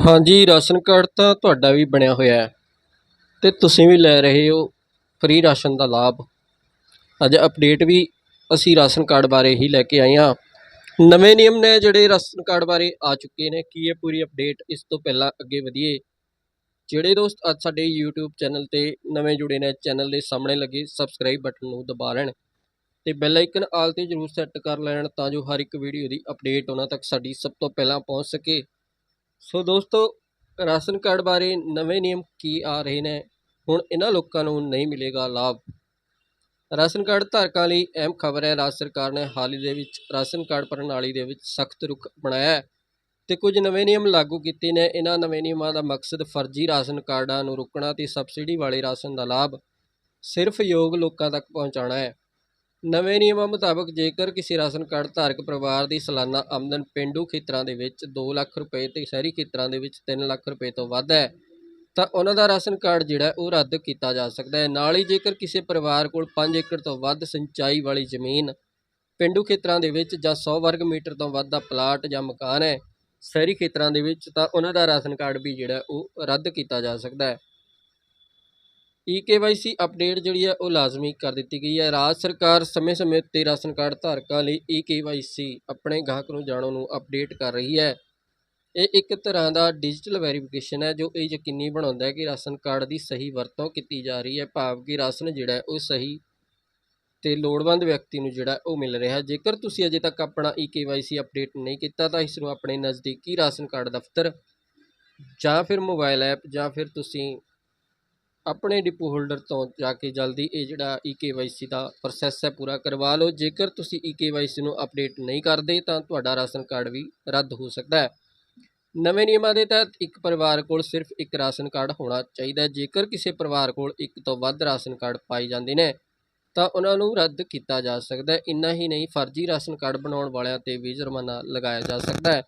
ਹਾਂਜੀ, ration card ਤਾਂ ਤੁਹਾਡਾ ਵੀ ਬਣਿਆ ਹੋਇਆ ਹੈ ਅਤੇ ਤੁਸੀਂ ਵੀ ਲੈ ਰਹੇ ਹੋ ਫ੍ਰੀ ਰਾਸ਼ਨ ਦਾ ਲਾਭ। ਅੱਜ ਅਪਡੇਟ ਵੀ ਅਸੀਂ ਰਾਸ਼ਨ ਕਾਰਡ ਬਾਰੇ ਹੀ ਲੈ ਕੇ ਆਏ ਹਾਂ। ਨਵੇਂ ਨਿਯਮ ਨੇ ਜਿਹੜੇ ਰਾਸ਼ਨ ਕਾਰਡ ਬਾਰੇ ਆ ਚੁੱਕੇ ਨੇ, ਕੀ ਹੈ ਪੂਰੀ ਅਪਡੇਟ ਇਸ ਤੋਂ ਪਹਿਲਾਂ ਅੱਗੇ ਵਧੀਏ? ਜਿਹੜੇ ਦੋਸਤ ਅੱਜ ਸਾਡੇ YouTube ਚੈਨਲ ਤੇ ਨਵੇਂ ਜੁੜੇ ਨੇ ਚੈਨਲ ਦੇ ਸਾਹਮਣੇ ਲੱਗੇ ਸਬਸਕ੍ਰਾਈਬ ਬਟਨ ਨੂੰ ਦਬਾ ਲੈਣ ਤੇ ਬੈਲ ਆਈਕਨ ਆਲ ਤੇ ਜਰੂਰ ਸੈੱਟ ਕਰ ਲੈਣ ਤਾਂ ਜੋ ਹਰ ਇੱਕ ਵੀਡੀਓ ਦੀ ਅਪਡੇਟ ਉਹਨਾਂ ਤੱਕ ਸਾਡੀ ਸਭ ਤੋਂ ਪਹਿਲਾਂ ਪਹੁੰਚ ਸਕੇ। ਸੋ ਦੋਸਤੋ, ਰਾਸ਼ਨ ਕਾਰਡ ਬਾਰੇ ਨਵੇਂ ਨਿਯਮ ਕੀ ਆ ਰਹੇ ਨੇ? ਹੁਣ ਇਹਨਾਂ ਲੋਕਾਂ ਨੂੰ ਨਹੀਂ ਮਿਲੇਗਾ ਲਾਭ। ਰਾਸ਼ਨ ਕਾਰਡ ਧਾਰਕਾਂ ਲਈ ਅਹਿਮ ਖਬਰ ਹੈ। ਰਾਜ ਸਰਕਾਰ ਨੇ ਹਾਲ ਹੀ ਦੇ ਵਿੱਚ ਰਾਸ਼ਨ ਕਾਰਡ ਪ੍ਰਣਾਲੀ ਦੇ ਵਿੱਚ ਸਖਤ ਰੁਖ ਬਣਾਇਆ ਹੈ ਤੇ ਕੁਝ ਨਵੇਂ ਨਿਯਮ ਲਾਗੂ ਕੀਤੇ ਨੇ। ਇਹਨਾਂ ਨਵੇਂ ਨਿਯਮਾਂ ਦਾ ਮਕਸਦ ਫਰਜ਼ੀ ਰਾਸ਼ਨ ਕਾਰਡਾਂ ਨੂੰ ਰੋਕਣਾ ਤੇ ਸਬਸਿਡੀ ਵਾਲੇ ਰਾਸ਼ਨ ਦਾ ਲਾਭ ਸਿਰਫ ਯੋਗ ਲੋਕਾਂ ਤੱਕ ਪਹੁੰਚਾਉਣਾ ਹੈ। ਨਵੇਂ ਨਿਯਮਾਂ ਮੁਤਾਬਕ ਜੇਕਰ ਕਿਸੇ ਰਾਸ਼ਨ ਕਾਰਡ ਧਾਰਕ ਪਰਿਵਾਰ ਦੀ ਸਾਲਾਨਾ ਆਮਦਨ ਪਿੰਡੂ ਖੇਤਰਾਂ ਦੇ ਵਿੱਚ 2 ਲੱਖ ਰੁਪਏ ਤੇ ਸ਼ਹਿਰੀ ਖੇਤਰਾਂ ਦੇ ਵਿੱਚ 3 ਲੱਖ ਰੁਪਏ ਤੋਂ ਵੱਧ ਹੈ, ਤਾਂ ਉਹਨਾਂ ਦਾ ਰਾਸ਼ਨ ਕਾਰਡ ਜਿਹੜਾ ਉਹ ਰੱਦ ਕੀਤਾ ਜਾ ਸਕਦਾ ਹੈ। ਨਾਲ ਹੀ ਜੇਕਰ ਕਿਸੇ ਪਰਿਵਾਰ ਕੋਲ 5 ਏਕੜ ਤੋਂ ਵੱਧ ਸਿੰਚਾਈ ਵਾਲੀ ਜ਼ਮੀਨ ਪਿੰਡੂ ਖੇਤਰਾਂ ਦੇ ਵਿੱਚ ਜਾਂ 100 ਵਰਗ ਮੀਟਰ ਤੋਂ ਵੱਧ ਦਾ ਪਲਾਟ ਜਾਂ ਮਕਾਨ ਹੈ ਸ਼ਹਿਰੀ ਖੇਤਰਾਂ ਦੇ ਵਿੱਚ, ਤਾਂ ਉਹਨਾਂ ਦਾ ਰਾਸ਼ਨ ਕਾਰਡ ਵੀ ਜਿਹੜਾ ਉਹ ਰੱਦ ਕੀਤਾ ਜਾ ਸਕਦਾ ਹੈ। ਈ ਕੇਵਾਈਸੀ ਅਪਡੇਟ ਜਿਹੜੀ ਹੈ ਉਹ ਲਾਜ਼ਮੀ ਕਰ ਦਿੱਤੀ ਗਈ ਹੈ ਰਾਜ ਸਰਕਾਰ ਸਮੇਂ-ਸਮੇਂ ਉੱਤੇ ਰਾਸ਼ਨ ਕਾਰਡ ਧਾਰਕਾਂ ਲਈ ਈ ਕੇਵਾਈਸੀ ਆਪਣੇ ਗਾਹਕ ਨੂੰ ਜਾਣੋ ਨੂੰ ਅਪਡੇਟ ਕਰ ਰਹੀ ਹੈ। ਇਹ ਇੱਕ ਤਰ੍ਹਾਂ ਦਾ ਡਿਜੀਟਲ ਵੈਰੀਫਿਕੇਸ਼ਨ ਹੈ ਜੋ ਇਹ ਯਕੀਨੀ ਬਣਾਉਂਦਾ ਹੈ ਕਿ ਰਾਸ਼ਨ ਕਾਰਡ ਦੀ ਸਹੀ ਵਰਤੋਂ ਕੀਤੀ ਜਾ ਰਹੀ ਹੈ ਭਾਵ ਕਿ ਰਾਸ਼ਨ ਜਿਹੜਾ ਉਹ ਸਹੀ ਤੇ ਲੋੜਵੰਦ ਵਿਅਕਤੀ ਨੂੰ ਜਿਹੜਾ ਉਹ ਮਿਲ ਰਿਹਾ। ਜੇਕਰ ਤੁਸੀਂ ਅਜੇ ਤੱਕ ਆਪਣਾ ਈ ਕੇਵਾਈਸੀ ਅਪਡੇਟ ਨਹੀਂ ਕੀਤਾ ਤਾਂ ਇਸ ਨੂੰ ਆਪਣੇ ਨਜ਼ਦੀਕੀ ਰਾਸ਼ਨ ਕਾਰਡ ਦਫ਼ਤਰ ਜਾਂ ਫਿਰ ਮੋਬਾਈਲ ਐਪ ਜਾਂ ਫਿਰ ਤੁਸੀਂ ਆਪਣੇ ਡਿਪੂ ਹੋਲਡਰ ਤੋਂ ਜਾ ਕੇ ਜਲਦੀ ਇਹ ਜਿਹੜਾ ਈ ਕੇਵਾਈਸੀ ਦਾ ਪ੍ਰੋਸੈਸ ਹੈ ਪੂਰਾ ਕਰਵਾ ਲਓ। ਜੇਕਰ ਤੁਸੀਂ ਈ ਕੇਵਾਈਸੀ ਨੂੰ ਅਪਡੇਟ ਨਹੀਂ ਕਰਦੇ, ਤਾਂ ਤੁਹਾਡਾ ਰਾਸ਼ਨ ਕਾਰਡ ਵੀ ਰੱਦ ਹੋ ਸਕਦਾ ਹੈ। ਨਵੇਂ ਨਿਯਮਾਂ ਦੇ ਤਹਿਤ ਇੱਕ ਪਰਿਵਾਰ ਕੋਲ ਸਿਰਫ ਇੱਕ ਰਾਸ਼ਨ ਕਾਰਡ ਹੋਣਾ ਚਾਹੀਦਾ ਹੈ। ਜੇਕਰ ਕਿਸੇ ਪਰਿਵਾਰ ਕੋਲ ਇੱਕ ਤੋਂ ਵੱਧ ਰਾਸ਼ਨ ਕਾਰਡ ਪਾਏ ਜਾਂਦੇ ਨੇ, ਤਾਂ ਉਹਨਾਂ ਨੂੰ ਰੱਦ ਕੀਤਾ ਜਾ ਸਕਦਾ ਹੈ। ਇੰਨਾ ਹੀ ਨਹੀਂ, ਫਰਜ਼ੀ ਰਾਸ਼ਨ ਕਾਰਡ ਬਣਾਉਣ ਵਾਲਿਆਂ ਤੇ ਵੀ ਜੁਰਮਾਨਾ ਲਗਾਇਆ ਜਾ ਸਕਦਾ ਹੈ।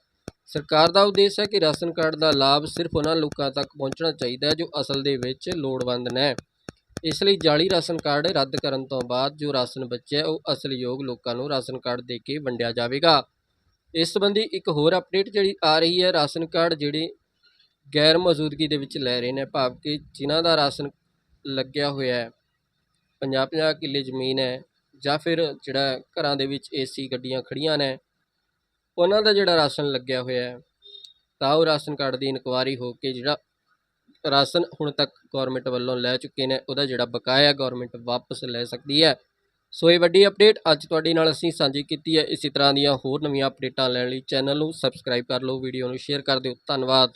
ਸਰਕਾਰ ਦਾ ਉਦੇਸ਼ ਹੈ ਕਿ ਰਾਸ਼ਨ ਕਾਰਡ ਦਾ ਲਾਭ ਸਿਰਫ ਉਹਨਾਂ ਲੋਕਾਂ ਤੱਕ ਪਹੁੰਚਣਾ ਚਾਹੀਦਾ ਹੈ ਜੋ ਅਸਲ ਦੇ ਵਿੱਚ ਲੋੜਵੰਦ ਨੇ। ਇਸ ਲਈ ਜਾਲੀ ਰਾਸ਼ਨ ਕਾਰਡ ਰੱਦ ਕਰਨ ਤੋਂ ਬਾਅਦ ਜੋ ਰਾਸ਼ਨ ਬਚਿਆ ਹੈ, ਉਹ ਅਸਲਯੋਗ ਲੋਕਾਂ ਨੂੰ ਰਾਸ਼ਨ ਕਾਰਡ ਦੇ ਕੇ ਵੰਡਿਆ ਜਾਵੇਗਾ। ਇਸ ਸੰਬੰਧੀ ਇੱਕ ਹੋਰ ਅਪਡੇਟ ਜਿਹੜੀ ਆ ਰਹੀ ਹੈ ਰਾਸ਼ਨ ਕਾਰਡ ਜਿਹੜੇ ਗੈਰ ਮੌਜੂਦਗੀ ਦੇ ਵਿੱਚ ਲੈ ਰਹੇ ਨੇ ਭਾਵ ਕਿ ਜਿਨ੍ਹਾਂ ਦਾ ਰਾਸ਼ਨ ਲੱਗਿਆ ਹੋਇਆ ਹੈ 50-50 ਕਿੱਲੇ ਜ਼ਮੀਨ ਹੈ ਜਾਂ ਫਿਰ ਜਿਹੜਾ ਘਰਾਂ ਦੇ ਵਿੱਚ ਏਸੀ ਗੱਡੀਆਂ ਖੜੀਆਂ ਨੇ ਉਹਨਾਂ ਦਾ ਜਿਹੜਾ ਰਾਸ਼ਨ ਲੱਗਿਆ ਹੋਇਆ ਹੈ, ਤਾਂ ਉਹ ਰਾਸ਼ਨ ਕਾਰਡ ਦੀ ਇਨਕੁਆਰੀ ਹੋ ਕੇ ਜਿਹੜਾ ਰਾਸ਼ਨ ਹੁਣ ਤੱਕ ਗਵਰਨਮੈਂਟ ਵੱਲੋਂ ਲੈ ਚੁੱਕੇ ਨੇ, ਉਹਦਾ ਜਿਹੜਾ ਬਕਾਇਆ ਗਵਰਨਮੈਂਟ ਵਾਪਸ ਲੈ ਸਕਦੀ ਹੈ। ਸੋ ਇਹ ਵੱਡੀ ਅਪਡੇਟ ਅੱਜ ਤੁਹਾਡੇ ਨਾਲ ਅਸੀਂ ਸਾਂਝੀ ਕੀਤੀ ਹੈ। ਇਸੇ ਤਰ੍ਹਾਂ ਦੀਆਂ ਹੋਰ ਨਵੀਆਂ ਅਪਡੇਟਾਂ ਲੈਣ ਲਈ ਚੈਨਲ ਨੂੰ ਸਬਸਕ੍ਰਾਈਬ ਕਰ ਲਓ ਵੀਡੀਓ ਨੂੰ ਸ਼ੇਅਰ ਕਰ ਦਿਓ। ਧੰਨਵਾਦ।